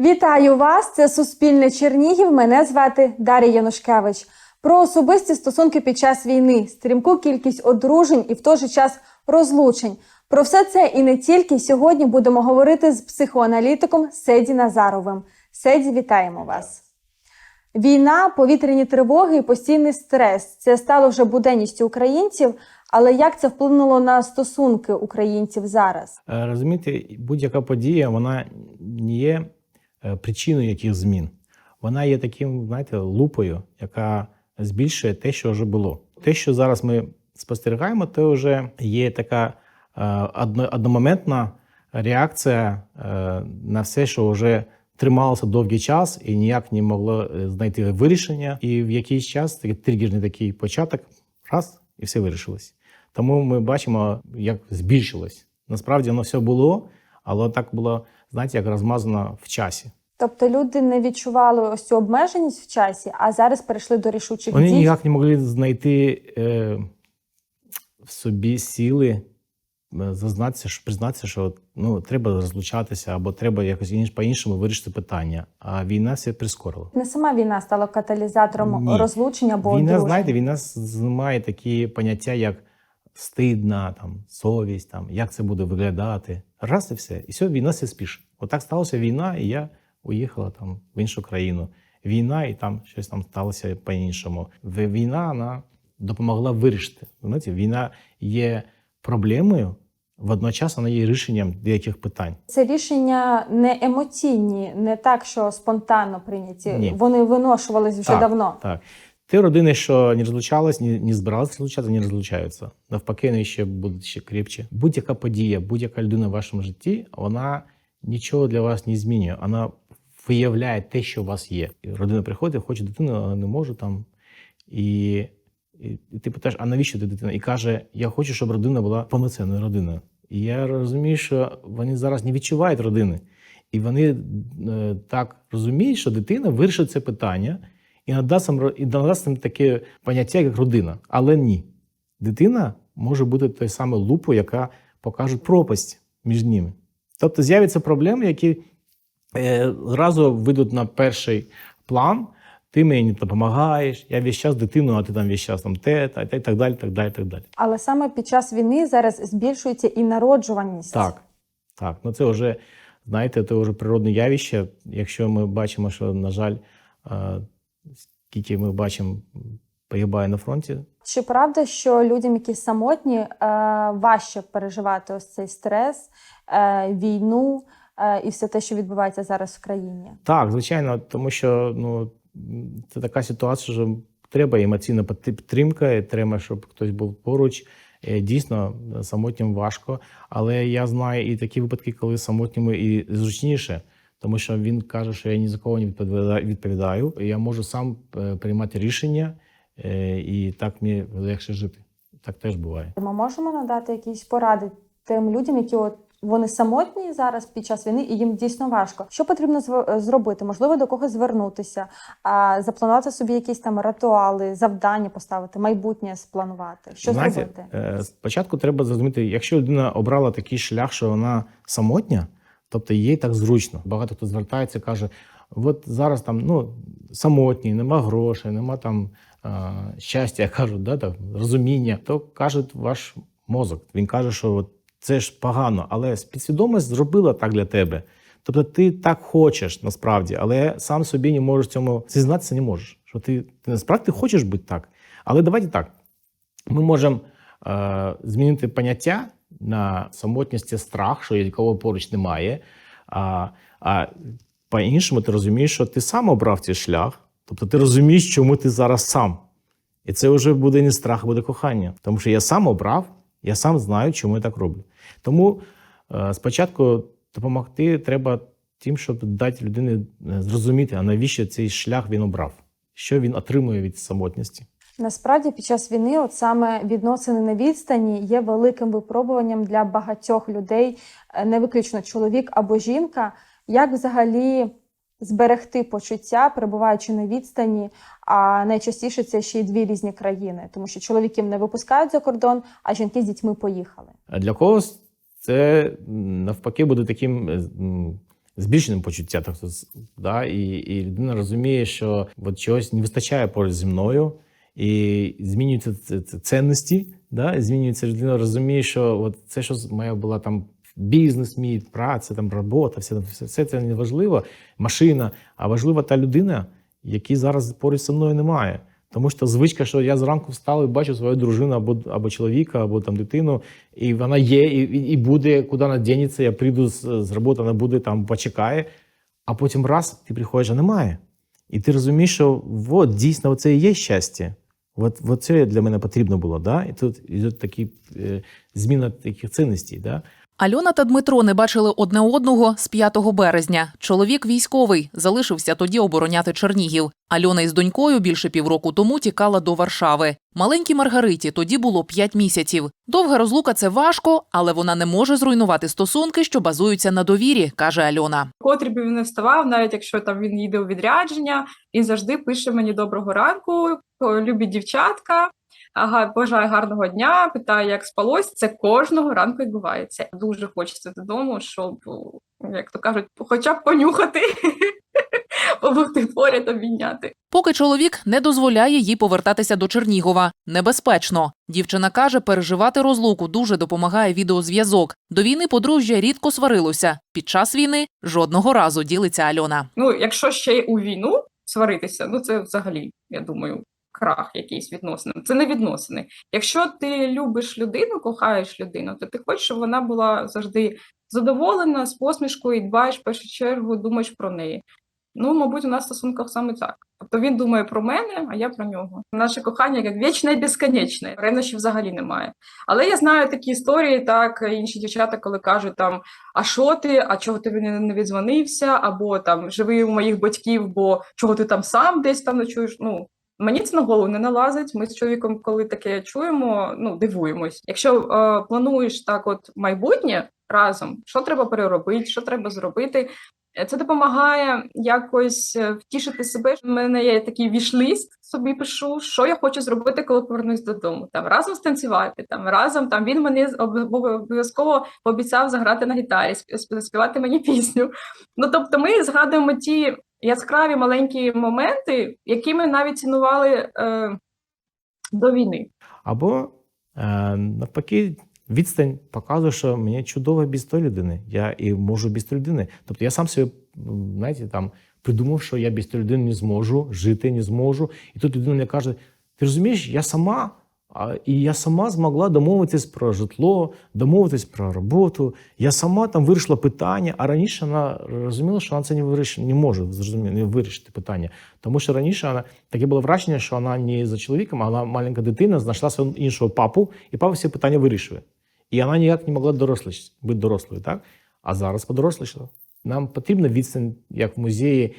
Вітаю вас! Це Суспільне Чернігів. Мене звати Дар'я Янушкевич. Про особисті стосунки під час війни, стрімку кількість одружень і в той же час розлучень. Про все це і не тільки сьогодні будемо говорити з психоаналітиком Седі Назаровим. Седі, вітаємо вас. Війна, повітряні тривоги і постійний стрес це стало вже буденністю українців. Але як це вплинуло на стосунки українців зараз? Е, Розумієте, будь-яка подія вона не є причиною яких змін. Вона є таким, знаєте, лупою, яка збільшує те, що вже було. Те, що зараз ми спостерігаємо, це вже є така е, одномоментна реакція е, на все, що вже трималося довгий час і ніяк не могло е, знайти вирішення. І в якийсь час такий тригерний такий початок, раз, і все вирішилось. Тому ми бачимо, як збільшилось. Насправді воно все було, але так було, знаєте, як розмазано в часі. Тобто люди не відчували ось цю обмеженість в часі, а зараз перейшли до рішучих Вони дій. ніяк не могли знайти е, в собі сили е, зазнатися, що признатися, що ну, треба розлучатися або треба якось інш- по-іншому вирішити питання. А війна все прискорила. Не сама війна стала каталізатором Ні. розлучення або Війна, одруження. знаєте, війна знімає такі поняття, як стидна, там, совість, там, як це буде виглядати. Раз і все. І все, війна все спіше. Отак сталася війна, і я уїхала там в іншу країну. Війна, і там щось там сталося по-іншому. Війна вона допомогла вирішити. Знаєте, війна є проблемою, водночас вона є рішенням деяких питань. Це рішення не емоційні, не так, що спонтанно прийняті. Ні. Вони виношувались вже Так, давно. Так. Ті родини, що не розлучались, не, не збиралися розлучатися, не розлучаються. Навпаки, вони ще будуть ще крепче. Будь-яка подія, будь-яка людина в вашому житті, вона нічого для вас не змінює. Вона виявляє те, що у вас є. Родина приходить, хоче дитину, але не може там. І, і, і ти питаєш, а навіщо ти дитина? І каже: Я хочу, щоб родина була повноцінною родиною. І я розумію, що вони зараз не відчувають родини. І вони е, так розуміють, що дитина вирішить це питання і надасть їм, і надасть їм таке поняття, як родина. Але ні. Дитина може бути той самою лупою, яка покаже пропасть між ними. Тобто з'являться проблеми, які е, зразу вийдуть на перший план. Ти мені допомагаєш, я весь час дитину, а ти там весь час там те, та, та, і так далі, так далі, так далі. Але саме під час війни зараз збільшується і народжуваність. Так, так. Ну це вже, знаєте, це вже природне явище. Якщо ми бачимо, що, на жаль, е, скільки ми бачимо, погибає на фронті. Чи правда, що людям, які самотні, е, важче переживати ось цей стрес, е, війну е, і все те, що відбувається зараз в країні? Так, звичайно, тому що ну, це така ситуація, що треба емоційна підтри- підтримка, і треба, щоб хтось був поруч. Дійсно, самотнім важко, але я знаю і такі випадки, коли самотньому і зручніше, тому що він каже, що я ні за кого не відповідаю. Я можу сам е, приймати рішення, е, і так мені легше жити. Так теж буває. Ми можемо надати якісь поради тим людям, які от вони самотні зараз під час війни, і їм дійсно важко. Що потрібно зробити? Можливо, до когось звернутися, а, запланувати собі якісь там ритуали, завдання поставити, майбутнє спланувати. Що Знаєте, зробити? е, Спочатку треба зрозуміти, якщо людина обрала такий шлях, що вона самотня, тобто їй так зручно. Багато хто звертається каже: от зараз там ну, самотній, нема грошей, нема там е, щастя, кажуть, да, там, розуміння, то каже ваш мозок. Він каже, що от це ж погано, але підсвідомість зробила так для тебе. Тобто ти так хочеш насправді, але сам собі не можеш цьому зізнатися не можеш. Що ти, ти насправді хочеш бути так. Але давайте так. Ми можемо е, змінити поняття на самотність це страх, що нікого поруч немає. А, а по-іншому ти розумієш, що ти сам обрав цей шлях, тобто ти розумієш, чому ти зараз сам. І це вже буде не страх, буде кохання. Тому що я сам обрав, я сам знаю, чому я так роблю. Тому е, спочатку допомогти треба тим, щоб дати людині е, зрозуміти, а навіщо цей шлях він обрав, що він отримує від самотності. Насправді, під час війни, от саме відносини на відстані є великим випробуванням для багатьох людей, е, не виключно чоловік або жінка. Як взагалі зберегти почуття, перебуваючи на відстані, а найчастіше це ще й дві різні країни, тому що чоловіків не випускають за кордон, а жінки з дітьми поїхали. А для когось це навпаки буде таким е, збільшеним почуття, тобто, з- да, і, і людина розуміє, що от чогось не вистачає поруч зі мною, і змінюються цінності, да, змінюється людина, розуміє, що от це, що моя була там бізнес, мій, праця, там робота, все, все, все це не важливо, машина, а важлива та людина, якій зараз поруч зі мною немає. Тому що звичка, що я зранку встав і бачу свою дружину або, або чоловіка, або там дитину, і вона є, і- і буде, куди вона дінеться, я прийду з, з роботи, вона буде там, почекає, а потім раз ти приходиш, а немає. І ти розумієш, що от, дійсно це і є щастя. От, от це для мене потрібно було. Да? І тут іде такі е, зміна таких цінностей. Да? Альона та Дмитро не бачили одне одного з 5 березня. Чоловік військовий залишився тоді обороняти Чернігів. Альона із донькою більше півроку тому тікала до Варшави. Маленькій Маргариті тоді було 5 місяців. Довга розлука це важко, але вона не може зруйнувати стосунки, що базуються на довірі, каже Альона. котрі б він не вставав, навіть якщо там він їде у відрядження, він завжди пише мені доброго ранку, любі дівчатка. Ага, бажаю гарного дня, питає, як спалось. Це кожного ранку відбувається. Дуже хочеться додому, щоб, як то кажуть, хоча б понюхати, побути поряд, обійняти. Поки чоловік не дозволяє їй повертатися до Чернігова. Небезпечно. Дівчина каже, переживати розлуку дуже допомагає відеозв'язок. До війни подружжя рідко сварилося. Під час війни жодного разу ділиться Альона. Ну, якщо ще й у війну сваритися, ну це взагалі, я думаю, крах якийсь відносин. Це не відносини. Якщо ти любиш людину, кохаєш людину, то ти хочеш, щоб вона була завжди задоволена з посмішкою і дбаєш в першу чергу, думаєш про неї. Ну, мабуть, у нас в стосунках саме так. Тобто він думає про мене, а я про нього. Наше кохання як вічне і безконечне. Ревнощів взагалі немає. Але я знаю такі історії, так інші дівчата, коли кажуть там а що ти, а чого ти не не відзвонився, або там живи у моїх батьків, бо чого ти там сам десь там ночуєш. Ну мені це на голову не налазить. Ми з чоловіком, коли таке чуємо, ну дивуємось. Якщо е, плануєш так, от майбутнє разом, що треба переробити, що треба зробити. е, Це допомагає якось е, втішити себе. У мене є такий вішліст, собі пишу, що я хочу зробити, коли повернусь додому. Там разом станцювати, там разом там він мені обов'язково пообіцяв заграти на гітарі, сп- сп- мені пісню. Ну тобто, ми згадуємо ті яскраві маленькі моменти, які ми навіть цінували е, до війни. Або е, навпаки, відстань показує, що мені чудово без тої людини. Я і можу без тої людини. Тобто я сам собі, знаєте, там придумав, що я без тої людини не зможу жити, не зможу. І тут людина мені каже: ти розумієш, я сама. І я сама змогла домовитись про житло, домовитись про роботу. Я сама там вирішила питання, а раніше вона розуміла, що вона це не вирішить, не може не вирішити питання. Тому що раніше вона таке було враження, що вона не за чоловіком, а вона маленька дитина, знайшла свого іншого папу, і папа всі питання вирішує. І вона ніяк не могла доросліш, бути дорослою, так? А зараз подорослішала. Нам потрібна відстань, як в музеї.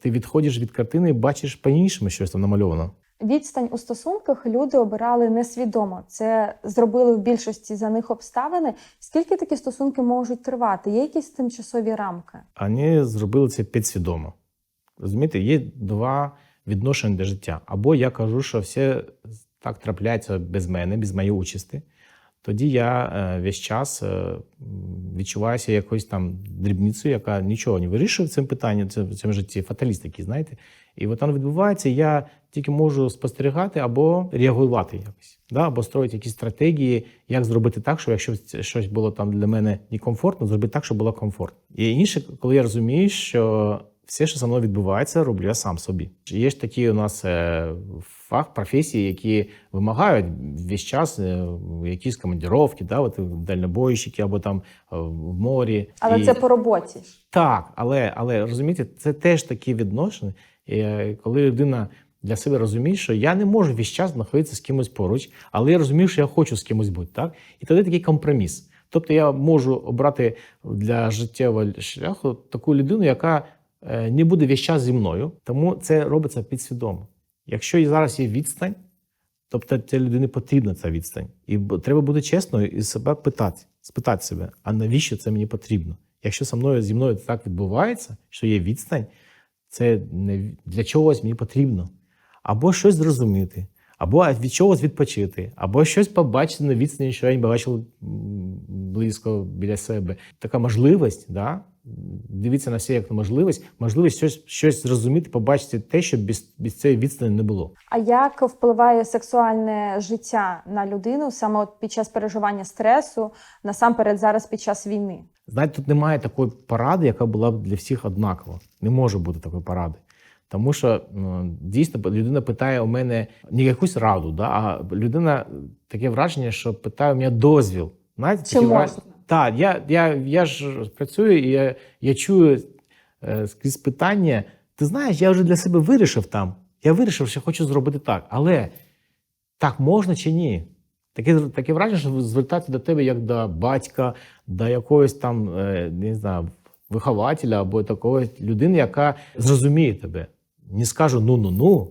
Ти відходиш від картини і бачиш по-іншому щось там намальовано. Відстань у стосунках люди обирали несвідомо. Це зробили в більшості за них обставини. Скільки такі стосунки можуть тривати? Є якісь тимчасові рамки? Вони зробили це підсвідомо. Розумієте, є два відношення до життя. Або я кажу, що все так трапляється без мене, без моєї участі. Тоді я е, весь час е, відчуваюся якоюсь там дрібницею, яка нічого не вирішує в цьому питанні, в цьому житті, фаталіст такий, знаєте. І от воно відбувається, я тільки можу спостерігати або реагувати якось, да? або строїти якісь стратегії, як зробити так, щоб якщо щось було там для мене некомфортно, зробити так, щоб було комфортно. І інше, коли я розумію, що все, що зі мною відбувається, роблю я сам собі. Є ж такі у нас е, фах, професії, які вимагають весь час е, якісь командіровки, да, от дальнобойщики або там е, в морі. Але І- це по роботі так, але, але розумієте, це теж такі відношення, коли людина для себе розуміє, що я не можу весь час знаходитися з кимось поруч, але я розумію, що я хочу з кимось бути. Так? І тоді такий компроміс. Тобто я можу обрати для життєвого шляху таку людину, яка е, не буде весь час зі мною, тому це робиться підсвідомо. Якщо зараз є відстань, тобто цій людині потрібна ця відстань. І треба бути чесною і себе питати, спитати себе, а навіщо це мені потрібно? Якщо со мною зі мною так відбувається, що є відстань, це не для чогось мені потрібно. Або щось зрозуміти, або від чогось відпочити, або щось побачити на відстані, що я не бачив близько біля себе. Така можливість, да, Дивіться на все як на можливість, можливість щось, щось зрозуміти, побачити те, що без, без цієї відстані не було. А як впливає сексуальне життя на людину саме от під час переживання стресу, насамперед зараз під час війни? Знаєте, тут немає такої поради, яка була б для всіх однакова. Не може бути такої поради. Тому що ну, дійсно людина питає у мене не якусь раду, да, а людина таке враження, що питає у мене дозвіл. Знаєте, Чи можна? Так, я, я, я ж працюю і я, я чую е, скрізь питання. Ти знаєш, я вже для себе вирішив там. Я вирішив, що хочу зробити так. Але так можна чи ні? Таке, таке враження, що звертати до тебе як до батька, до якогось там, е, не знаю, вихователя або такої людини, яка зрозуміє тебе. Не скаже ну-ну-ну,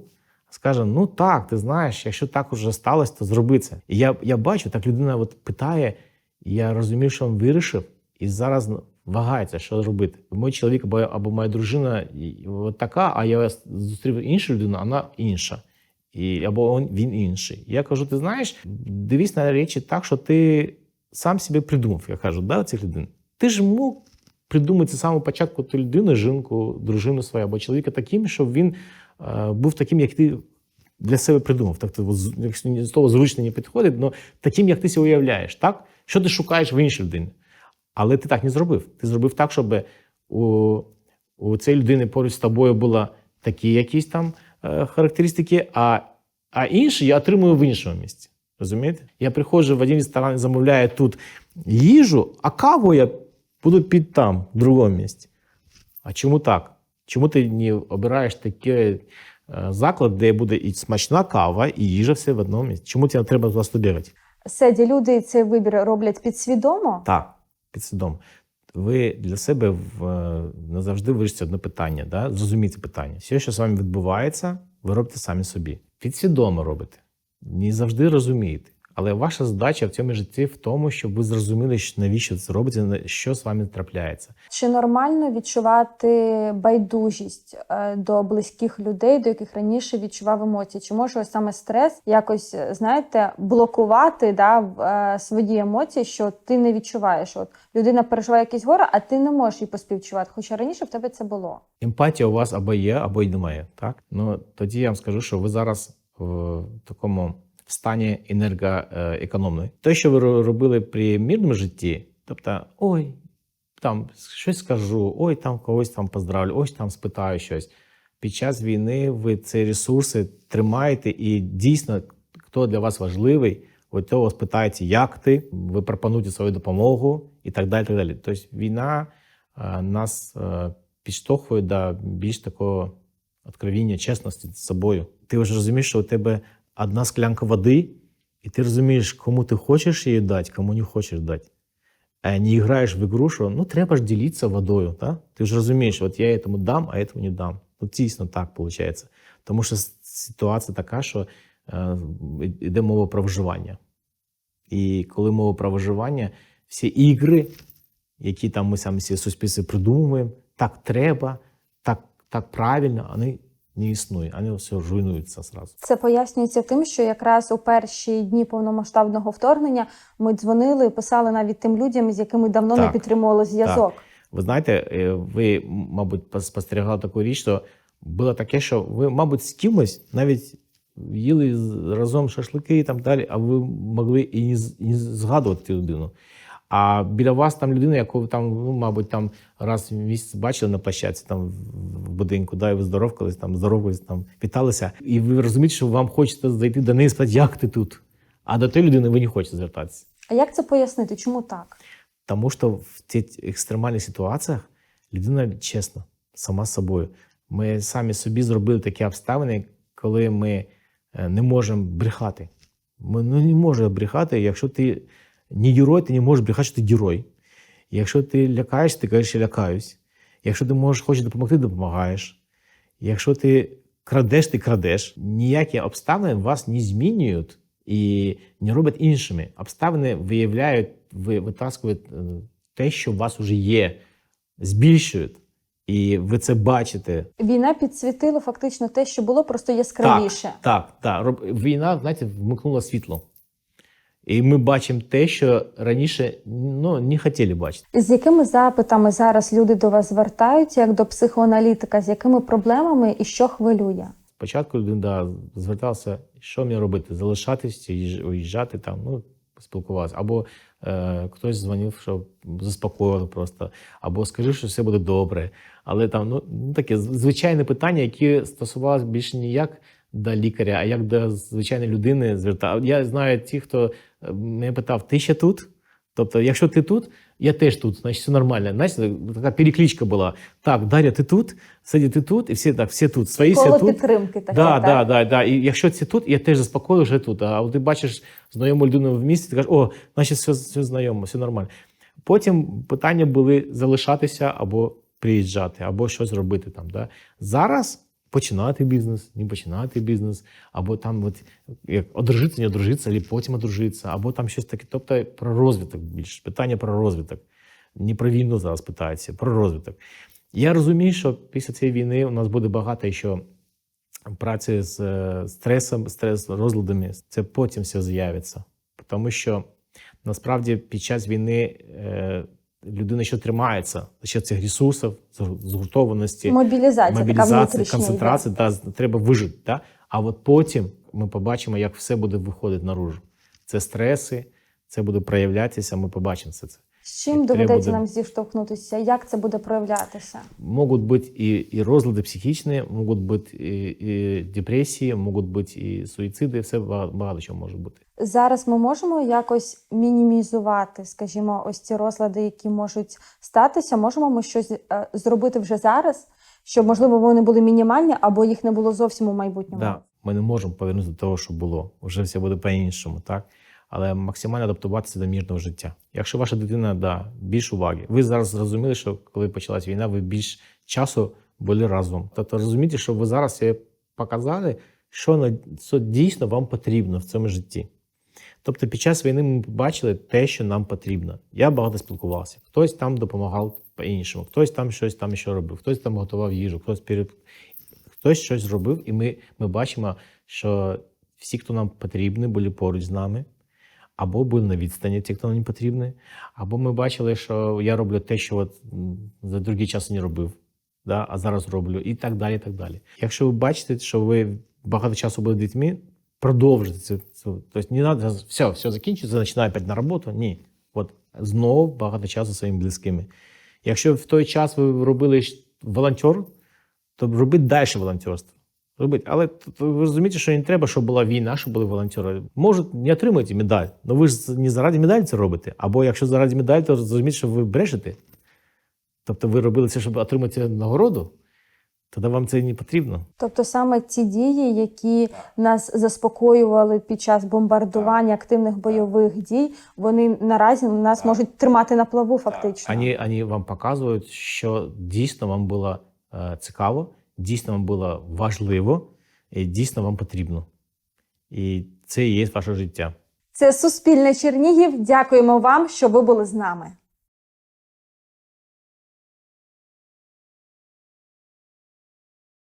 а скаже: ну так, ти знаєш, якщо так уже сталося, то зроби це. І я, я бачу, так людина от питає, і я розумію, що він вирішив, і зараз вагається, що робити. Мій чоловік або, або моя дружина от така, а я зустрів іншу людину, вона інша. І, або він інший. Я кажу: ти знаєш, дивись на речі так, що ти сам себе придумав. Я кажу, да, цих людей. Ти ж мог придумати з самого початку ту людину, жінку, дружину свою або чоловіка таким, щоб він е, був таким, як ти для себе придумав. Так, то, якщо слово зручно не підходить, але таким, як ти себе уявляєш, так? Що ти шукаєш в іншій людині? Але ти так не зробив. Ти зробив так, щоб у, у цієї людини поруч з тобою були такі якісь там е, характеристики, а, а інші я отримую в іншому місці. Розумієте? Я приходжу в один ресторан замовляю тут їжу, а каву я буду під там, в другому місці. А чому так? Чому ти не обираєш такий е, заклад, де буде і смачна кава, і їжа все в одному місці? Чому тебе треба влаштувати? Седі люди цей вибір роблять підсвідомо. Так, підсвідомо. Ви для себе в, е, назавжди вирішите одне питання, да? зрозумійте питання. Все, що з вами відбувається, ви робите самі собі. Підсвідомо робите. Не завжди розумієте. Але ваша задача в цьому житті в тому, щоб ви зрозуміли, навіщо це робите, на- що з вами трапляється. Чи нормально відчувати байдужість е, до близьких людей, до яких раніше відчував емоції? Чи може ось саме стрес якось, е, знаєте, блокувати да, е, свої емоції, що ти не відчуваєш? От людина переживає якесь горе, а ти не можеш їй поспівчувати. Хоча раніше в тебе це було. Емпатія у вас або є, або й немає. Так? Ну, тоді я вам скажу, що ви зараз в такому стані енергоекономної. Те, що ви робили при мирному житті, тобто, ой, там щось скажу, ой, там когось там поздравлю, ось там спитаю щось. Під час війни ви ці ресурси тримаєте, і дійсно, хто для вас важливий, ви того спитаєте, як ти, ви пропонуєте свою допомогу і так далі. Так далі. Тобто війна е, нас е, підштовхує до більш такого откровіння, чесності з собою. Ти вже розумієш, що у тебе одна склянка води, і ти розумієш, кому ти хочеш її дати, кому не хочеш дати. А не граєш в ігру, що ну треба ж ділитися водою. Та? Ти ж розумієш, от я этому дам, а этому не дам. Ну, дійсно так виходить. Тому що ситуація така, що е, йде мова про виживання. І коли мова про виживання, всі ігри, які там ми самі суспільстві придумуємо, так треба, так, так правильно, вони не існують, вони все руйнуються зразу. Це пояснюється тим, що якраз у перші дні повномасштабного вторгнення ми дзвонили писали навіть тим людям, з якими давно не підтримували зв'язок. Ви знаєте, е, ви, мабуть, пос- спостерігали таку річ, що було таке, що ви, мабуть, з кимось навіть їли разом шашлики і так далі, а ви могли і не, і не згадувати цю людину. А біля вас там людина, яку ви там, ну, мабуть, там раз в місяць бачили на площадці там в будинку, да, і ви здоровкались, там здоровкались, там віталися. І ви розумієте, що вам хочеться зайти до неї і сказати, як ти тут? А до тієї людини ви не хочете звертатися. А як це пояснити? Чому так? Тому що в цих екстремальних ситуаціях людина чесна сама з собою. Ми самі собі зробили такі обставини, коли ми е, не можемо брехати. Ми ну, не можемо брехати, якщо ти не герой, ти не можеш брехати, що ти герой. Якщо ти лякаєш, ти кажеш, я лякаюсь. Якщо ти можеш, хочеш допомогти, допомагаєш. Якщо ти крадеш, ти крадеш. Ніякі обставини вас не змінюють і не роблять іншими. Обставини виявляють, ви- витаскують е, те, що у вас вже є, збільшують. І ви це бачите. Війна підсвітила фактично те, що було просто яскравіше. Так, так. Роб- Війна, знаєте, вмикнула світло. І ми бачимо те, що раніше ну, не хотіли бачити. З якими запитами зараз люди до вас звертаються, як до психоаналітика, з якими проблемами і що хвилює? Спочатку людина да, звертався, що мені робити? Залишатись, їж- уїжджати там, ну, спілкуватися. Або е, хтось дзвонив, щоб заспокоїли просто, або скажи, що все буде добре. Але там ну, таке звичайне питання, які стосувалися більше не як до лікаря, а як до звичайної людини звертав. Я знаю ті, хто мене питав: ти ще тут? Тобто, якщо ти тут, я теж тут, значить все нормально. Знаєте, така перекличка була. Так, Дар'я, ти тут, Сиді, ти тут, і всі так, всі тут. Свої всі тут. підтримки таке, Да, так? да, да, да. І якщо це тут, я теж заспокою вже тут. А от ти бачиш знайому людину в місті, ти кажеш, о, значить, все, все знайомо, все нормально. Потім питання були залишатися або приїжджати, або щось робити там. Да? Зараз починати бізнес, не починати бізнес, або там от, як одружитися, не одружитися, або потім одружитися, або там щось таке. Тобто про розвиток більше. Питання про розвиток. Не про війну зараз питається, про розвиток. Я розумію, що після цієї війни у нас буде багато ще праці з е, стресом, стрес розладами. Це потім все з'явиться. Тому що насправді під час війни е, людина ще тримається за счет цих ресурсів, згуртованості, Мобілізація, мобілізації, концентрації. Да, треба вижити. Да? А от потім ми побачимо, як все буде виходити наружу. Це стреси, це буде проявлятися, ми побачимо все це. З чим доведеться буде- нам зіштовхнутися? Як це буде проявлятися? Могут быть и, и розлади психічні, можуть бути і, і депресії, можуть бути і суїциди, все багато, чого може бути. Зараз ми можемо якось мінімізувати, скажімо, ось ці розлади, які можуть статися. Можемо ми щось е, зробити вже зараз, щоб можливо вони були мінімальні або їх не було зовсім у майбутньому. Да, ми не можемо повернутися до того, що було. Вже все буде по-іншому, так? Але максимально адаптуватися до мирного життя. Якщо ваша дитина да, більш уваги, ви зараз зрозуміли, що коли почалась війна, ви більш часу були разом. Тобто розумієте, що ви зараз показали, що дійсно вам потрібно в цьому житті. Тобто під час війни ми побачили те, що нам потрібно. Я багато спілкувався. Хтось там допомагав по-іншому, хтось там щось там ще робив, хтось там готував їжу, хтось перед... хтось щось зробив, і ми, ми бачимо, що всі, хто нам потрібні, були поруч з нами, або були на відстані, ті, хто нам не потрібні, або ми бачили, що я роблю те, що от за другий час не робив, да, а зараз роблю, і так далі. і так далі. Якщо ви бачите, що ви багато часу були дітьми, продовжуйте це. Тобто не треба все, все закінчиться, починаю опять на роботу. Ні. От знову багато часу своїми близькими. Якщо в той час ви робили волонтер, то робіть далі волонтерство. Робіть. Але т- т- ви розумієте, що не треба, щоб була війна, щоб були волонтери. Може, не отримаєте медаль, але ви ж не заради медалі це робите. Або якщо заради медалі, то зрозумійте, що ви брешете. Тобто ви робили це, щоб отримати нагороду, тоді вам це не потрібно. Тобто саме ті дії, які нас заспокоювали під час бомбардування активних бойових дій, вони наразі нас можуть тримати на плаву, фактично. Вони, вони вам показують, що дійсно вам було е, цікаво, дійсно вам було важливо, і дійсно вам потрібно. І це є ваше життя. Це Суспільне Чернігів. Дякуємо вам, що ви були з нами.